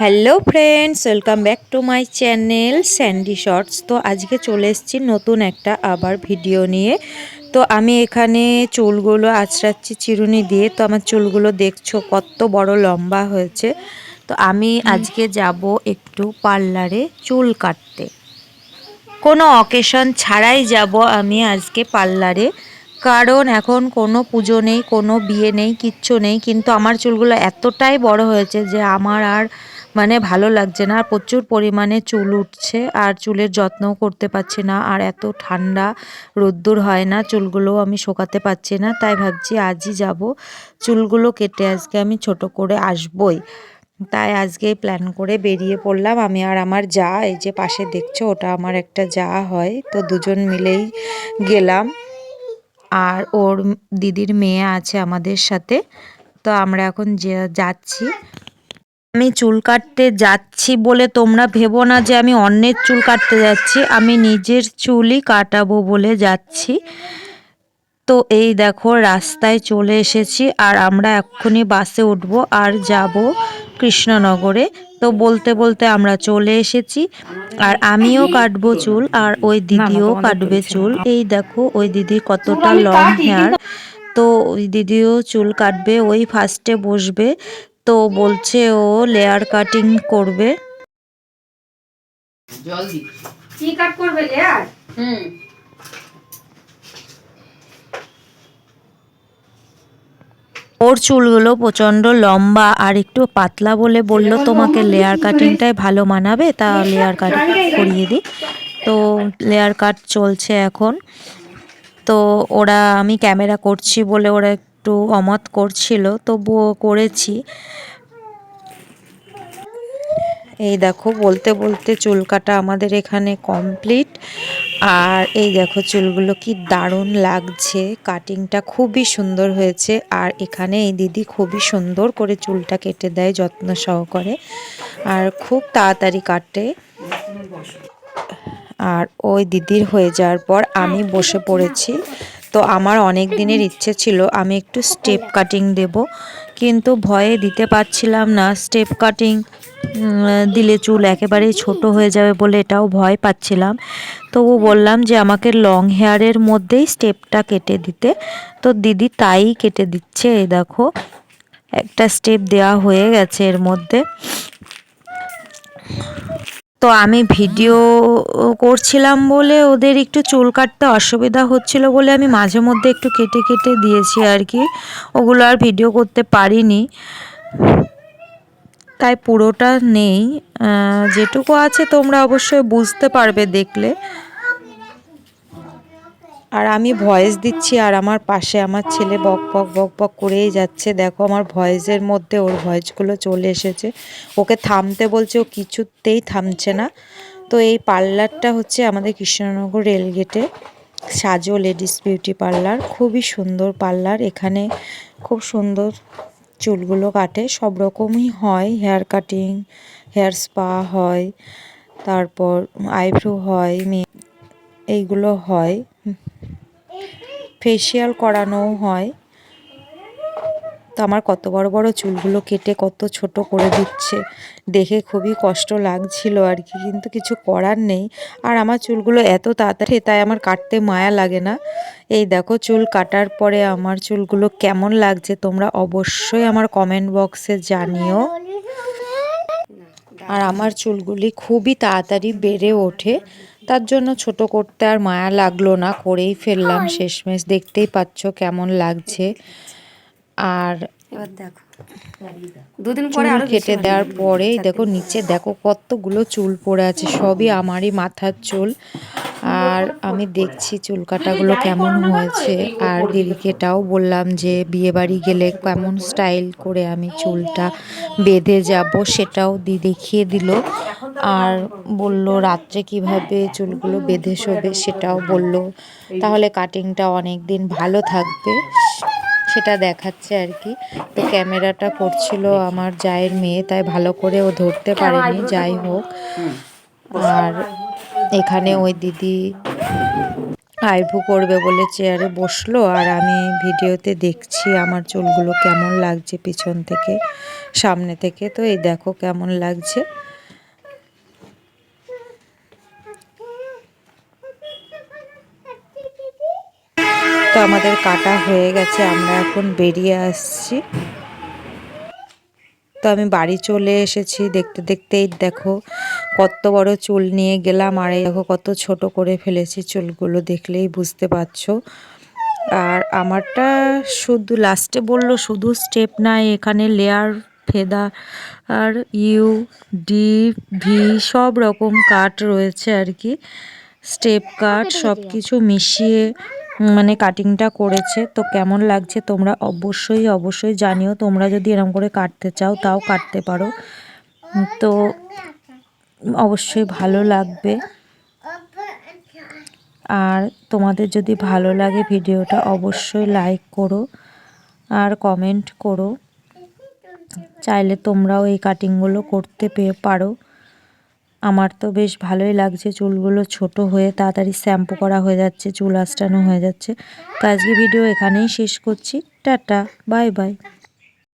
Hello friends welcome back to my channel Sandy shorts. তো আজকে চলে এসেছি নতুন একটা আবার ভিডিও নিয়ে। তো আমি এখানে চুলগুলো আঁচড়াচ্ছি চিরুনি দিয়ে। তো আমার চুলগুলো দেখছ কত বড় লম্বা হয়েছে। তো আমি আজকে যাব একটু পার্লারে চুল কাটতে। কোনো অকেশন ছাড়াই যাব আমি আজকে পার্লারে। কারণ এখন কোনো পুজো নেই কোনো বিয়ে নেই কিচ্ছু নেই। কিন্তু আমার চুলগুলো এতটাই বড় হয়েছে যে আমার আর মানে ভালো লাগছে না। আর প্রচুর পরিমাণে চুল উঠছে আর চুলের যত্নও করতে পারছি না আর এত ঠান্ডা রোদ্দুর হয় না চুলগুলো আমি শোকাতে পারছি না। তাই ভাবছি আজই যাব। চুলগুলো কেটে আজকে আমি ছোট করে আসবই। তাই আজকে প্ল্যান করে বেরিয়ে পড়লাম। আমি আর আমার যা, এই যে পাশে দেখছ ওটা আমার একটা যা হয়। তো দুজন মিলেই গেলাম। আর ওর দিদির মেয়ে আছে আমাদের সাথে। তো আমরা এখন যাচ্ছি। আমি চুল কাটতে যাচ্ছি বলে তোমরা ভেবো না যে আমি অন্যের চুল কাটতে যাচ্ছি আমি নিজের চুলই কাটাবো বলে যাচ্ছি। তো এই দেখো রাস্তায় চলে এসেছি আর আমরা এক্ষুনি বাসে উঠব আর যাব কৃষ্ণনগরে। তো বলতে বলতে আমরা চলে এসেছি আর আমিও কাটবো চুল আর ওই দিদিও কাটবে চুল। এই দেখো ওই দিদি কতটা লং হেয়ার তো ওই দিদিও চুল কাটবে ওই ফার্স্টে বসবে। তো বলছে ও লেয়ার কাটিং করবে। কি কাট করবে লেয়ার হুম। ওর চুলগুলো প্রচণ্ড লম্বা আর একটু পাতলা বলে বলল তোমাকে লেয়ার কাটিংটাই ভালো মানাবে তা লেয়ার কাট করিয়ে দিই তো লেয়ার কাট চলছে এখন। তো ওরা আমি ক্যামেরা করছি বলে ওরা একটু অমত করছিল, তবুও করেছি। এই দেখো, বলতে বলতে চুল কাটা আমাদের এখানে কমপ্লিট। আর এই দেখো, চুলগুলো কি দারুণ লাগছে। কাটিংটা খুবই সুন্দর হয়েছে। আর এখানে এই দিদি খুবই সুন্দর করে চুলটা কেটে দেয়, যত্ন সহকারে। আর খুব তাড়াতাড়ি কাটে। আর ওই দিদির হয়ে যাওয়ার পর আমি বসে পড়েছি। তো আমার অনেক দিনের ইচ্ছে ছিল, আমি একটু স্টেপ কাটিং দেব। কিন্তু ভয়ে দিতে পারছিলাম না স্টেপ কাটিং দিলে চুল একেবারেই ছোট হয়ে যাবে বলে এটাও ভয় পাচ্ছিলাম। তবু বললাম যে আমাকে লং হেয়ারের মধ্যেই স্টেপটা কেটে দিতে। তো দিদি তাই কেটে দিচ্ছে, এই দেখো। একটা স্টেপ দেওয়া হয়ে গেছে এর মধ্যে। তো আমি ভিডিও করছিলাম বলে ওদের একটু চুল কাটতে অসুবিধা হচ্ছিল বলে আমি মাঝে মধ্যে একটু কেটে কেটে দিয়েছি আর কি। ওগুলো আর ভিডিও করতে পারিনি। তাই পুরোটা নেই। যেটুকু আছে তোমরা অবশ্যই বুঝতে পারবে দেখলে। আর আমি ভয়েস দিচ্ছি আর আমার পাশে আমার ছেলে বক বক বক বক করেই যাচ্ছে। দেখো আমার ভয়েসের মধ্যে ওর ভয়েসগুলো চলে এসেছে। ওকে থামতে বলছে, ও কিছুতেই থামছে না। তো এই পার্লারটা হচ্ছে আমাদের কৃষ্ণনগর রেলগেটে, সাজো লেডিস বিউটি পার্লার। খুবই সুন্দর পার্লার। এখানে খুব সুন্দর চুলগুলো কাটে। সব রকমই হয়। হেয়ার কাটিং, হেয়ার স্পা হয়, তারপর আইব্রো হয় মে এইগুলো হয়। ফেসিয়াল করানোও হয়। তো আমার কত বড় বড় চুলগুলো কেটে কত ছোট করে দিচ্ছে। দেখে খুবই কষ্ট লাগছিল আর কি, কিন্তু কিছু করার নেই। আর আমার চুলগুলো এত তাড়াতাড়ি, তাই আমার কাটতে মায়া লাগে না। এই দেখো চুল কাটার পরে আমার চুলগুলো কেমন লাগছে, তোমরা অবশ্যই আমার কমেন্ট বক্সে জানিও। আর আমার চুলগুলি খুবই তাড়াতাড়ি বেড়ে ওঠে। তার জন্য ছোট করতে আর মায়া লাগল না করেই ফেললাম শেষমেশ। দেখতেই পাচ্ছ কেমন লাগছে। আর এবার দেখো। দুদিন পরে আরও কেটে দেওয়ার পরেই দেখো নিচে দেখো কতগুলো চুল পড়ে আছে সবই আমারই মাথার চুল। আর আমি দেখছি চুল কাটাগুলো কেমন হয়েছে। আর দিদিকে এটাও বললাম যে, বিয়ে বাড়ি গেলে কেমন স্টাইল করে আমি চুলটা বেঁধে যাব সেটাও দি দেখিয়ে দিল। আর বলল, রাত্রে কীভাবে চুলগুলো বেঁধে শোবে সেটাও বলল। তাহলে কাটিংটা অনেক দিন ভালো থাকবে। সেটা দেখাচ্ছে আর কি। তো ক্যামেরাটা করছিল আমার জায়ের মেয়ে, তাই ভালো করে ও ধরতে পারেনি, যাই হোক। আর এখানে ওই দিদি আইভু করবে বলে চেয়ারে বসল, আর আমি ভিডিওতে দেখছি আমার চুলগুলো কেমন লাগছে পিছন থেকে, সামনে থেকে। তো এই দেখো কেমন লাগছে। তো আমাদের কাটা হয়ে গেছে, আমরা এখন বেরিয়ে আসছি। তো আমি বাড়ি চলে এসেছি দেখতে দেখতেই দেখো কত বড় চুল নিয়ে গেলাম আর এই দেখো কত ছোট করে ফেলেছি চুলগুলো দেখলেই বুঝতে পারছ। আর আমারটা শুধু লাস্টে বলল শুধু স্টেপ নাই এখানে লেয়ার ফেদা আর ইউ ডি ভি সব রকম কাট রয়েছে আর কি। স্টেপ কাট সব কিছু মিশিয়ে মানে কাটিংটা করেছে, তো কেমন লাগছে তোমরা অবশ্যই অবশ্যই জানিও। তোমরা যদি এরকম করে কাটতে চাও, তাও কাটতে পারো। তো অবশ্যই ভালো লাগবে। আর তোমাদের যদি ভালো লাগে ভিডিওটা, অবশ্যই লাইক করো আর কমেন্ট করো। চাইলে তোমরাও এই কাটিংগুলো করতে পেয়ে পারো। আমার তো বেশ ভালোই লাগছে, চুলগুলো ছোট হয়ে তাড়াতাড়ি শ্যাম্পু করা হয়ে যাচ্ছে, চুল আঁচড়ানো হয়ে যাচ্ছে। তো আজকে ভিডিও এখানেই শেষ করছি। Tata bye bye